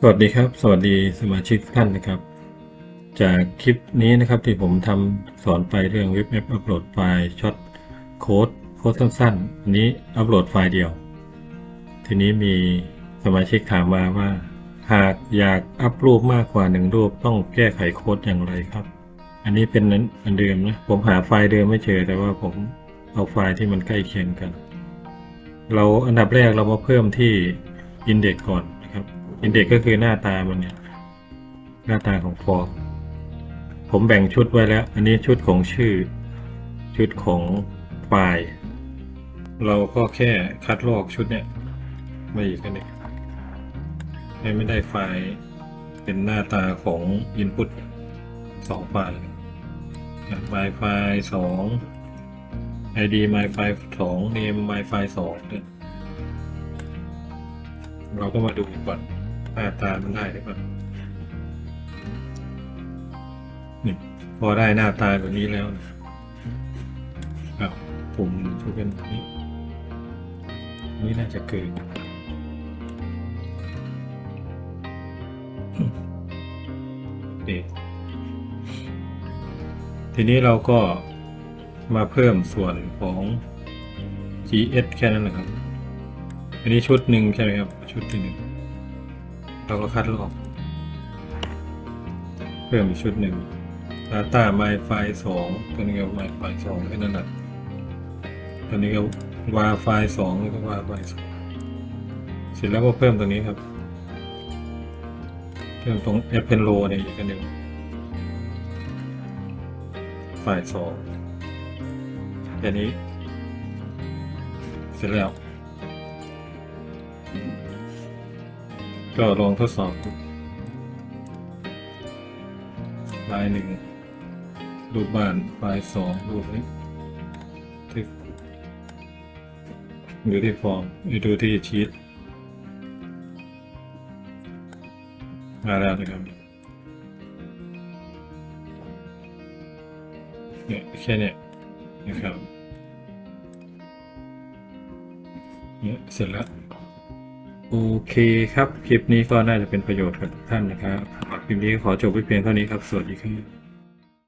สวัสดีครับ สวัสดีสมาชิกท่านนะครับ จากคลิปนี้นะครับที่ผมทำสอนไปเรื่องเว็บแอปอัปโหลดไฟล์ช็อตโค้ดโค้ดสั้นๆอันนี้อัปโหลดไฟล์เดียว ทีนี้มีสมาชิกถามมาว่า หากอยากอัปรูปมากกว่าหนึ่งรูปต้องแก้ไขโค้ดอย่างไรครับ อันนี้เป็นนั้นอันเดิมนะผมหาไฟล์เดิมไม่เจอแต่ว่าผมเอาไฟล์ที่มันใกล้เคียงกัน เราอันดับแรกเรามาเพิ่มที่อินเด็กก่อน อินเด็กก็คือหน้าตามันเนี่ย หน้าตาของฟอร์มผมแบ่งชุดไว้แล้ว อันนี้ชุดของชื่อ ชุดของไฟล์ เราก็แค่คัดลอกชุดเนี่ยมาอีกอันหนึงให้ไม่ได้ไฟล์เป็นหน้าตาของ Input สองไฟล์ my ไฟล์สอง id my ไฟล์สอง name my ไฟล์สองเนี่ยเราก็มาดูก่อน หน้าตามันได้หรือเปล่านี่พอได้หน้าตาแบบนี้แล้วนะอ้าวผมช่วยกันนี้นี่น่าจะเกินนี่ทีนี้เราก็มาเพิ่มส่วนของ GS แค่นั้นนะครับ อันนี้ชุดหนึ่งใช่ไหมครับ ชุดที่หนึ่ง เราก็คัดลอก เพิ่มอีกชุดหนึ่ง Data My File สองตัวนี้ก็ My File สองแค่นั้นแหละตัวนี้ก็วาไฟล์สองแล้วก็วาไฟล์สองเสร็จแล้วก็เพิ่มตรงนี้ครับ เพิ่มตรง append row เนี่ยอีกอันหนึ่งไฟล์สองแค่นี้ เสร็จแล้ว ก็ลองทดสอบดูไฟล์หนึ่งรูปบ้านไฟล์สองรูปนี้ที่ดูที่ฟอร์มดูที่ชีตมาแล้วนะครับเนี่ยแค่เนี้ยนะครับเนี่ยเสร็จแล้ว โอเคครับ คลิปนี้ก็น่าจะเป็นประโยชน์กับทุกท่านนะครับสำหรับคลิปนี้ขอจบไว้เพียงเท่านี้ครับ สวัสดีครับ